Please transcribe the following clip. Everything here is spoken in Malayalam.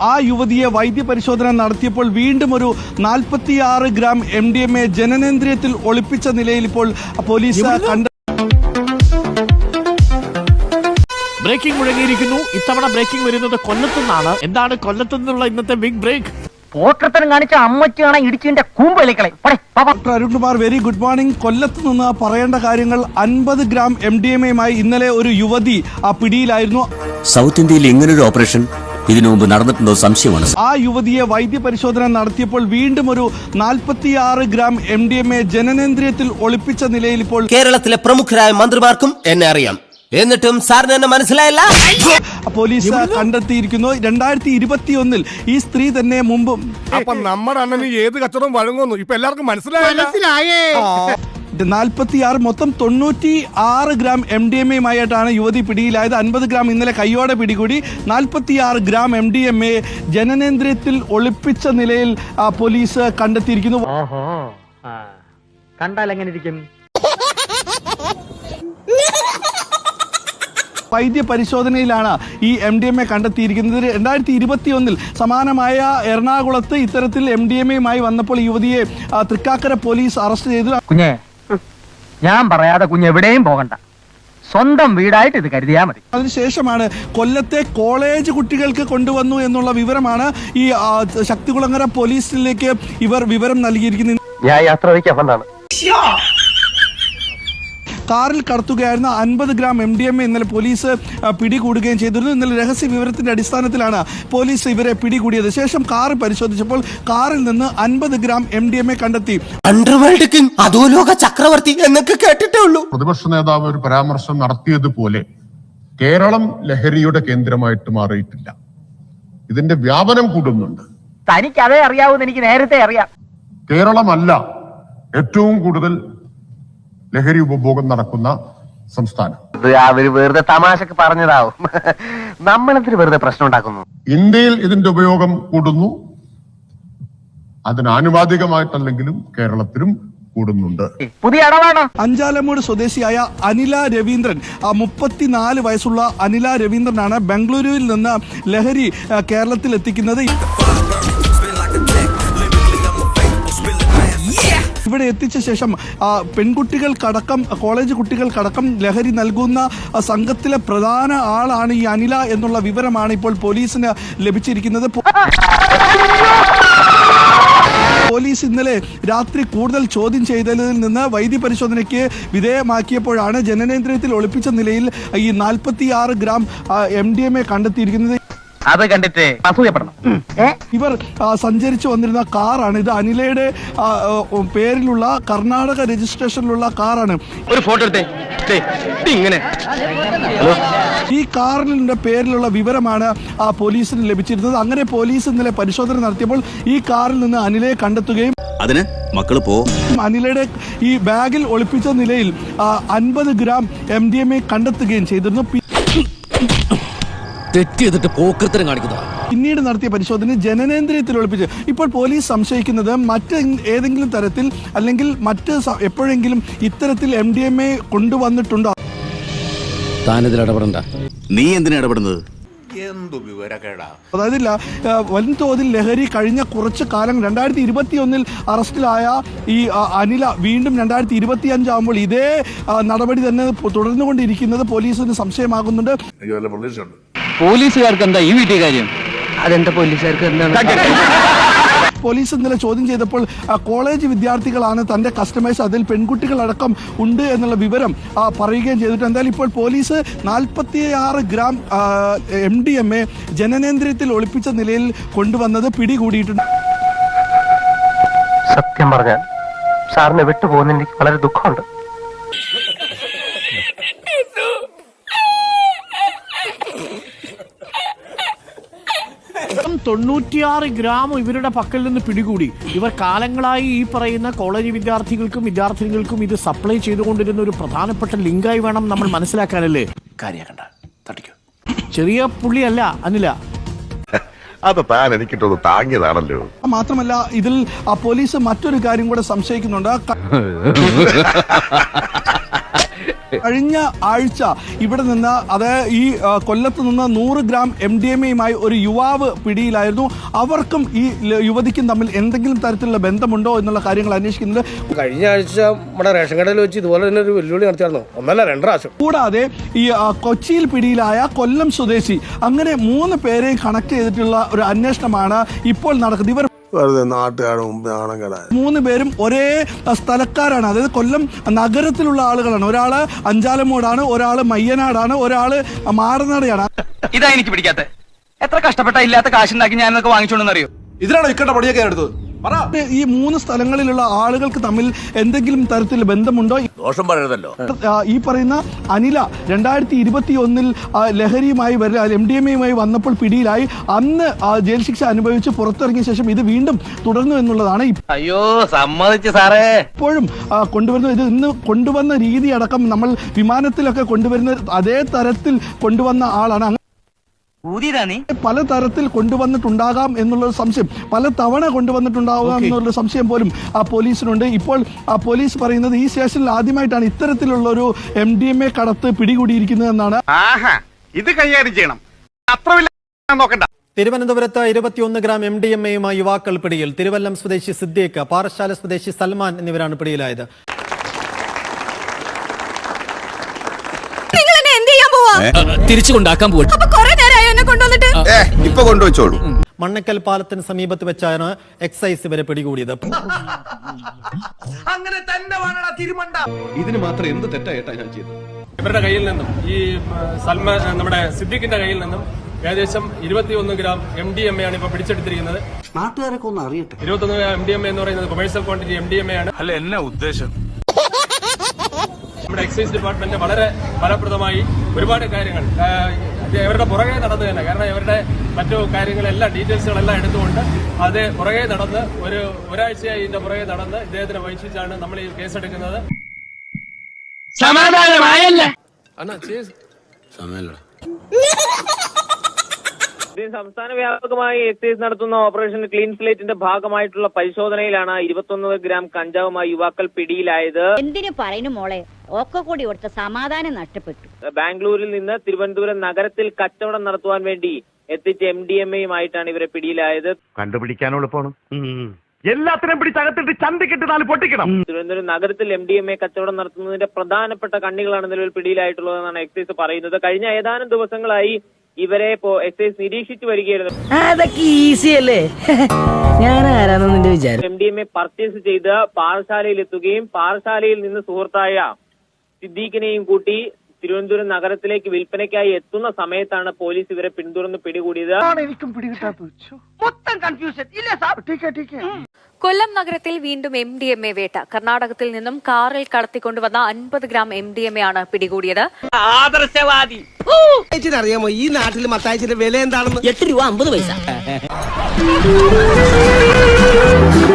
ആ യുവതിയെ വൈദ്യപരിശോധന നടത്തിയപ്പോൾ വീണ്ടും ഒരു നാൽപ്പത്തിയാറ് gram M D M A ജനനേന്ദ്രിയത്തിൽ ഒളിപ്പിച്ച നിലയിൽ ഇപ്പോൾ പോലീസ് കണ്ട ബ്രേക്കിംഗ് മുഴങ്ങിയിരിക്കുന്നു. ഇത്തവണ ബ്രേക്കിംഗ് വരുന്നത് കൊല്ലത്തുനിന്നാണ്. എന്താണ് കൊല്ലത്തുനിന്നുള്ള ഇന്നത്തെ ബിഗ് ബ്രേക്ക് കാണിച്ച അമ്മച്ചാണ് ഇടിച്ചിന്റെ കൂമ്പലിക്കളെ doctor Arunkumar very good morning കൊല്ലത്ത് നിന്ന് പറയേണ്ട കാര്യങ്ങൾ അൻപത് ഗ്രാം എം ഡി എം എയുമായി ഇന്നലെ ഒരു യുവതി ആ പിടിയിലായിരുന്നു. സൗത്ത് ഇന്ത്യയിൽ ഇങ്ങനൊരു ഓപ്പറേഷൻ ഇതിനു മുമ്പ് നടന്നിട്ടുണ്ടോ സംശയമാണ്. ആ യുവതിയെ വൈദ്യപരിശോധന നടത്തിയപ്പോൾ വീണ്ടും ഒരു നാൽപ്പത്തിയാറ് gram M D M A ജനനേന്ദ്രിയത്തിൽ ഒളിപ്പിച്ച നിലയിൽ ഇപ്പോൾ കേരളത്തിലെ പ്രമുഖരായ മന്ത്രിമാർക്കും എന്നെ അറിയാം. എന്നിട്ടും സാറിന് എന്നെ മനസ്സിലായില്ല? പോലീസ് കണ്ടെത്തിയിരിക്കുന്നു. രണ്ടായിരത്തി ഇരുപത്തിയൊന്നിൽ ഈ സ്ത്രീ തന്നെ മുമ്പും അപ്പൊ നമ്മുടെ അണ്ണന് ഏത് കച്ചവടം വഴങ്ങുന്നു ഇപ്പൊ എല്ലാവർക്കും മനസ്സിലായേ. നാൽപ്പത്തിയാറ് മൊത്തം തൊണ്ണൂറ്റി ആറ് ഗ്രാം എം ഡി എം എയുമായിട്ടാണ് യുവതി പിടിയിലായത്. അൻപത് ഗ്രാം ഇന്നലെ കൈയോടെ പിടികൂടി. നാൽപ്പത്തിയാറ് gram M D M A ജനനേന്ദ്രിയത്തിൽ ഒളിപ്പിച്ച നിലയിൽ പോലീസ് കണ്ടെത്തിയിരിക്കുന്നു. കണ്ടാൽ എങ്ങനെ ഇരിക്കും? വൈദ്യ പരിശോധനയിലാണ് ഈ എം ഡി എം എ കണ്ടെത്തിയിരിക്കുന്നത്. രണ്ടായിരത്തി ഇരുപത്തി ഒന്നിൽ സമാനമായ എറണാകുളത്ത് ഇത്തരത്തിൽ എം ഡി എം എയുമായി വന്നപ്പോൾ യുവതിയെ തൃക്കാക്കര പോലീസ് അറസ്റ്റ് ചെയ്തു. കുഞ്ഞെ ഞാൻ പറയാതെ കുഞ്ഞ് എവിടെയും പോകണ്ട. സ്വന്തം വീടായിട്ട് ഇത് കരുതിയാ മതി. അതിനുശേഷമാണ് കൊല്ലത്തെ കോളേജ് കുട്ടികൾക്ക് കൊണ്ടുവന്നു എന്നുള്ള വിവരമാണ് ഈ ആ, ശക്തികുളങ്ങര പോലീസിലേക്ക് ഇവർ വിവരം നൽകിയിരിക്കുന്നത്. ഞാൻ യാത്ര വയ്ക്കാൻ വന്നാണ് കാറിൽ കടത്തുകയായിരുന്ന അൻപത് gram M D M A ഇന്നലെ പോലീസ് പിടികൂടുകയും ചെയ്തിരുന്നു. ഇന്നലെ രഹസ്യ വിവരത്തിന്റെ അടിസ്ഥാനത്തിലാണ് പോലീസ് ഇവരെ പിടികൂടിയത്. ശേഷം കാർ പരിശോധിച്ചപ്പോൾ കാറിൽ നിന്ന് അൻപത് gram M D M A കണ്ടെത്തി. അണ്ടർവേൾഡ് കിങ് അധോലോക ചക്രവർത്തി എന്നൊക്കെ കേട്ടിട്ടേ ഉള്ളൂ. പ്രതിപക്ഷ നേതാവ് ഒരു പരാമർശം നടത്തിയതുപോലെ കേരളം ലഹരിയുടെ കേന്ദ്രമായിട്ട് മാറിയിട്ടില്ല. ഇതിന്റെ വ്യാപനം കൂടുന്നുണ്ട്. തനിക്ക് അതേ അറിയാവൂന്ന് എനിക്ക് നേരത്തെ അറിയാം. കേരളമല്ല ഏറ്റവും കൂടുതൽ ലഹരി ഉപഭോഗം നടക്കുന്ന സംസ്ഥാനം. അവർ വെറുതെ തമാശക്ക് പറഞ്ഞതാവും. നമ്മളെന്തിന് വെറുതെ പ്രശ്നം ഉണ്ടാക്കുന്നു? ഇന്ത്യയിൽ ഇതിന്റെ ഉപയോഗം കൂടുന്നു. അതിനാനുപാതികമായിട്ടല്ലെങ്കിലും കേരളത്തിലും കൂടുന്നുണ്ട്. പുതിയ അഞ്ചാലമൂട് സ്വദേശിയായ അനില രവീന്ദ്രൻ ആ മുപ്പത്തിനാല് വയസ്സുള്ള അനില രവീന്ദ്രനാണ് ബംഗളൂരുവിൽ നിന്ന് ലഹരി കേരളത്തിൽ എത്തിക്കുന്നത് ഇവിടെ എത്തിച്ച ശേഷം പെൺകുട്ടികൾ പെൺകുട്ടികൾക്കടക്കം കോളേജ് കുട്ടികൾക്കടക്കം ലഹരി നൽകുന്ന സംഘത്തിലെ പ്രധാന ആളാണ് ഈ അനില എന്നുള്ള വിവരമാണ് ഇപ്പോൾ പോലീസിന് ലഭിച്ചിരിക്കുന്നത്. പോലീസ് ഇന്നലെ രാത്രി കൂടുതൽ ചോദ്യം ചെയ്തതിൽ നിന്ന് വൈദ്യ പരിശോധനയ്ക്ക് വിധേയമാക്കിയപ്പോഴാണ് ജനനേന്ദ്രിയത്തിൽ ഒളിപ്പിച്ച നിലയിൽ ഈ നാൽപ്പത്തിയാറ് gram M D M A കണ്ടെത്തിയിരിക്കുന്നത്. അത് കണ്ടിട്ട് അസൂയപ്പെടണം. ഇവർ സഞ്ചരിച്ചു വന്നിരുന്ന കാറാണ്. ഇത് അനിലയുടെ പേരിലുള്ള കർണാടക രജിസ്ട്രേഷനിലുള്ള കാറാണ്. ഒരു ഫോട്ടോ എടുത്തേ. ഇങ്ങനെ ഈ കാറിന്റെ പേരിലുള്ള വിവരമാണ് ആ പോലീസിന് ലഭിച്ചിരുന്നത്. അങ്ങനെ പോലീസ് ഇന്നലെ പരിശോധന നടത്തിയപ്പോൾ ഈ കാറിൽ നിന്ന് അനിലയെ കണ്ടെത്തുകയും അതിന് മക്കൾ പോ. അനിലയുടെ ഈ ബാഗിൽ ഒളിപ്പിച്ച നിലയിൽ അൻപത് gram M D M A കണ്ടെത്തുകയും ചെയ്തിരുന്നു. തെറ്റ് ചെയ്തിട്ട് പോക്കൃത്തരം കാണിക്കുന്നത്. പിന്നീട് നടത്തിയ പരിശോധന ജനനേന്ദ്രിയത്തിൽ ഒളിപ്പിച്ച്. ഇപ്പോൾ പോലീസ് സംശയിക്കുന്നത് മറ്റ് ഏതെങ്കിലും തരത്തിൽ അല്ലെങ്കിൽ മറ്റ് എപ്പോഴെങ്കിലും ഇത്തരത്തിൽ എം ഡി എം എ കൊണ്ടുവന്നിട്ടുണ്ടോ? താനിതിൽ ഇടപെടണ്ട. നീ എന്തിനാ ഇടപെടുന്നത്? അതായതില്ല വൻതോതിൽ ലഹരി കഴിഞ്ഞ കുറച്ച് കാലം രണ്ടായിരത്തി ഇരുപത്തി ഒന്നിൽ അറസ്റ്റിലായ ഈ അനില വീണ്ടും രണ്ടായിരത്തി ഇരുപത്തി അഞ്ചാകുമ്പോൾ ഇതേ നടപടി തന്നെ തുടർന്നുകൊണ്ടിരിക്കുന്നത് പോലീസിന് സംശയമാകുന്നുണ്ട്. പോലീസുകാർക്ക് എന്താ ഈ വീട്ടിൽ കാര്യം? അതെന്താ പോലീസുകാർക്ക് എന്താണ്? പോലീസ് ഇന്നലെ ചോദ്യം ചെയ്തപ്പോൾ കോളേജ് വിദ്യാർത്ഥികളാണ് തന്റെ കസ്റ്റമേഴ്സ് അതിൽ പെൺകുട്ടികളടക്കം ഉണ്ട് എന്നുള്ള വിവരം ആ, പറയുകയും ചെയ്തിട്ട് എന്തായാലും ഇപ്പോൾ പോലീസ് നാൽപ്പത്തിയാറ് gram M D M A ജനനേന്ദ്രിയത്തിൽ ഒളിപ്പിച്ച നിലയിൽ കൊണ്ടുവന്നത് പിടികൂടിയിട്ടുണ്ട്. സത്യം പറഞ്ഞാൽ സാറിനെ വിട്ടുപോകുന്ന എനിക്ക് വളരെ ദുഃഖമുണ്ട്. തൊണ്ണൂറ്റിയാറ് ഗ്രാം ഇവരുടെ പക്കൽ നിന്ന് പിടികൂടി. ഇവർ കാലങ്ങളായി ഈ പറയുന്ന കോളേജ് വിദ്യാർത്ഥികൾക്കും വിദ്യാർത്ഥിനികൾക്കും ഇത് സപ്ലൈ ചെയ്തുകൊണ്ടിരുന്ന ഒരു പ്രധാനപ്പെട്ട ലിങ്കായി വേണം നമ്മൾ മനസ്സിലാക്കാനല്ലേ? കാര്യാക്കണ്ട. തട്ടിക്കോ. ചെറിയ പുള്ളിയല്ല അനില. അത് താൻ എനിക്കിട്ടൊന്ന് താങ്ങിയതാണല്ലോ. മാത്രമല്ല ഇതിൽ ആ പോലീസ് മറ്റൊരു കാര്യം കൂടെ സംശയിക്കുന്നുണ്ട്. കഴിഞ്ഞ ആഴ്ച ഇവിടെ നിന്ന് അത് ഈ കൊല്ലത്ത് നിന്ന് നൂറ് ഗ്രാം എം ഡി എം എയുമായി ഒരു യുവാവ് പിടിയിലായിരുന്നു. അവർക്കും ഈ യുവതിക്കും തമ്മിൽ എന്തെങ്കിലും തരത്തിലുള്ള ബന്ധമുണ്ടോ എന്നുള്ള കാര്യങ്ങൾ അന്വേഷിക്കുന്നത് കഴിഞ്ഞ ആഴ്ച നമ്മുടെ റേഷൻ കടയിൽ വെച്ച് ഇതുപോലെ തന്നെ ഒരു വെല്ലുവിളി നടത്തിയായിരുന്നു. ഒന്നല്ല രണ്ട് പ്രാവശ്യം. കൂടാതെ ഈ കൊച്ചിയിൽ പിടിയിലായ കൊല്ലം സ്വദേശി അങ്ങനെ മൂന്ന് പേരെയും കണക്ട് ചെയ്തിട്ടുള്ള ഒരു അന്വേഷണമാണ് ഇപ്പോൾ നടക്കുന്നത്. ഇവർ വെറുതെ നാട്ടുകാരുടെ മുമ്പ് മൂന്ന് പേരും ഒരേ സ്ഥലക്കാരാണ്. അതായത് കൊല്ലം നഗരത്തിലുള്ള ആളുകളാണ്. ഒരാൾ അഞ്ചാലമൂടാണ് ഒരാൾ മയ്യനാടാണ് ഒരാൾ മാറനാടയാണ് ഇതാ എനിക്ക് പിടിക്കാത്ത. എത്ര കഷ്ടപ്പെട്ട ഇല്ലാത്ത കാശുണ്ടാക്കി ഞാൻ വാങ്ങിച്ചോണ്ടെന്ന് അറിയോ ഇതിനാണ് ഇക്കണ്ട പടിയൊക്കെ എടുത്തത്? ഈ മൂന്ന് സ്ഥലങ്ങളിലുള്ള ആളുകൾക്ക് തമ്മിൽ എന്തെങ്കിലും തരത്തിൽ ബന്ധമുണ്ടോ? ദോഷം പറയരുതല്ലോ. ഈ പറയുന്ന അനില രണ്ടായിരത്തി ഇരുപത്തി ഒന്നിൽ ലഹരിയുമായി വര എം ഡി എം എയുമായി വന്നപ്പോൾ പിടിയിലായി. അന്ന് ജയിൽ ശിക്ഷ അനുഭവിച്ച് പുറത്തിറങ്ങിയ ശേഷം ഇത് വീണ്ടും തുടർന്നു എന്നുള്ളതാണ് അയ്യോ സമ്മതിച്ചു സാറേ. ഇപ്പോഴും കൊണ്ടുവരുന്ന ഇത് ഇന്ന് കൊണ്ടുവന്ന രീതി അടക്കം നമ്മൾ വിമാനത്തിലൊക്കെ കൊണ്ടുവരുന്ന അതേ തരത്തിൽ കൊണ്ടുവന്ന ആളാണ്. പല തരത്തിൽ കൊണ്ടുവന്നിട്ടുണ്ടാകാം എന്നുള്ള സംശയം. പല തവണ കൊണ്ടുവന്നിട്ടുണ്ടാകാം എന്നുള്ള സംശയം പോലും ആ പോലീസിനുണ്ട്. ഇപ്പോൾ ആ പോലീസ് പറയുന്നത് ഈ സ്റ്റേഷനിൽ ആദ്യമായിട്ടാണ് ഇത്തരത്തിലുള്ള ഒരു എം ഡി എം എ കടത്ത് പിടികൂടിയിരിക്കുന്നത് എന്നാണ്. ആഹാ ഇത് കൈകാര്യം ചെയ്യണം. അത്ര നോക്കണ്ട. തിരുവനന്തപുരത്ത് ഇരുപത്തിയൊന്ന് ഗ്രാം എം ഡി എം എയുമായി യുവാക്കൾ പിടിയിൽ. തിരുവല്ലം സ്വദേശി സിദ്ദീഖ് പാറശാല സ്വദേശി സൽമാൻ എന്നിവരാണ് പിടിയിലായത്. നിങ്ങൾ എന്നെ എന്ത് ചെയ്യാൻ പോവാ? തിരിച്ചു കൊണ്ടാക്കാൻ പോവാ ഏ കൊണ്ടുവന്നിട്ട് ഇപ്പൊ കൊണ്ടുവച്ചോളൂ. മണ്ണക്കൽ പാലത്തിന് സമീപത്ത് വെച്ചാണ് എക്സൈസ് ഇവരെ പിടികൂടിയത്. അങ്ങനെ തന്നെ ഇതിന് മാത്രം എന്ത് തെറ്റായിട്ടാ ഞാൻ ചെയ്തത്? ഇവരുടെ കയ്യിൽ നിന്നും ഈ സൽമ നമ്മുടെ സിദ്ദിഖിന്റെ കയ്യിൽ നിന്നും ഏകദേശം ഇരുപത്തിയൊന്ന് gram M D M A ആണ് ഇപ്പൊ പിടിച്ചെടുത്തിരിക്കുന്നത്. നാട്ടുകാരൊക്കെ ഒന്ന് അറിയട്ടെ. ഇരുപത്തൊന്ന് gram M D M A എന്ന് പറയുന്നത് commercial quantity M D M A ആണ്. അല്ല എന്നാ ഉദ്ദേശം? നമ്മുടെ എക്സൈസ് ഡിപ്പാർട്ട്മെന്റ് വളരെ ഫലപ്രദമായി ഒരുപാട് കാര്യങ്ങൾ ഇവരുടെ പുറകെ നടന്നു തന്നെ. കാരണം ഇവരുടെ മറ്റു കാര്യങ്ങളെല്ലാം ഡീറ്റെയിൽസുകളെല്ലാം എടുത്തുകൊണ്ട് അത് പുറകെ നടന്ന് ഒരു ഒരാഴ്ചയായി ഇതിന്റെ പുറകെ നടന്ന് ഇദ്ദേഹത്തിനെ വഹിച്ചിട്ടാണ് നമ്മൾ ഈ കേസെടുക്കുന്നത് സംസ്ഥാന വ്യാപകമായി എക്സൈസ് നടത്തുന്ന ഓപ്പറേഷൻ ക്ലീൻ സ്ലേറ്റിന്റെ ഭാഗമായിട്ടുള്ള പരിശോധനയിലാണ് ഇരുപത്തൊന്ന് ഗ്രാം കഞ്ചാവുമായി യുവാക്കൾ പിടിയിലായത്. എന്തിനു പറയുന്നു മോളെ? ഒക്കെ കൂടി ഇവിടുത്തെ സമാധാനം നഷ്ടപ്പെട്ടു. ബാംഗ്ലൂരിൽ നിന്ന് തിരുവനന്തപുരം നഗരത്തിൽ കച്ചവടം നടത്തുവാൻ വേണ്ടി എത്തിച്ച എം ഡി എം എയുമായിട്ടാണ് ഇവരെ പിടിയിലായത്. കണ്ടുപിടിക്കാൻ എളുപ്പമാണ് എല്ലാത്തിനും പിടിച്ചകത്തിട്ട് ചന്തിക്കിട്ട് നാല് പൊട്ടിക്കണം. തിരുവനന്തപുരം നഗരത്തിൽ എം ഡി എം എ കച്ചവടം നടത്തുന്നതിന്റെ പ്രധാനപ്പെട്ട കണ്ണികളാണ് നിലവിൽ പിടിയിലായിട്ടുള്ളതെന്നാണ് എക്സൈസ് പറയുന്നത്. കഴിഞ്ഞ ഏതാനും ദിവസങ്ങളായി ഇവരെ എക്സൈസ് നിരീക്ഷിച്ചു വരികയായിരുന്നു. അതൊക്കെ ഈസി അല്ലേ? ഞാൻ ആരാണെന്ന് നിന്റെ വിചാരം M D M A purchase ചെയ്ത് പാറശാലയിൽ എത്തുകയും പാറശാലയിൽ നിന്ന് സുഹൃത്തായ സിദ്ദീഖിനെയും കൂട്ടി തിരുവനന്തപുരം നഗരത്തിലേക്ക് വിൽപ്പനയ്ക്കായി എത്തുന്ന സമയത്താണ് പോലീസ് ഇവരെ പിന്തുടർന്ന് പിടികൂടിയത്. കൊല്ലം നഗരത്തിൽ വീണ്ടും എം ഡി എം എ വേട്ട. കർണാടകത്തിൽ നിന്നും കാറിൽ കടത്തിക്കൊണ്ടുവന്ന അൻപത് gram M D M A ആണ് പിടികൂടിയത്. ആദർശവാദി. അറിയാമോ ഈ നാട്ടിൽ മത്തായച്ചിന്റെ വില എന്താണെന്ന്? എട്ട് രൂപ അമ്പത് പൈസ.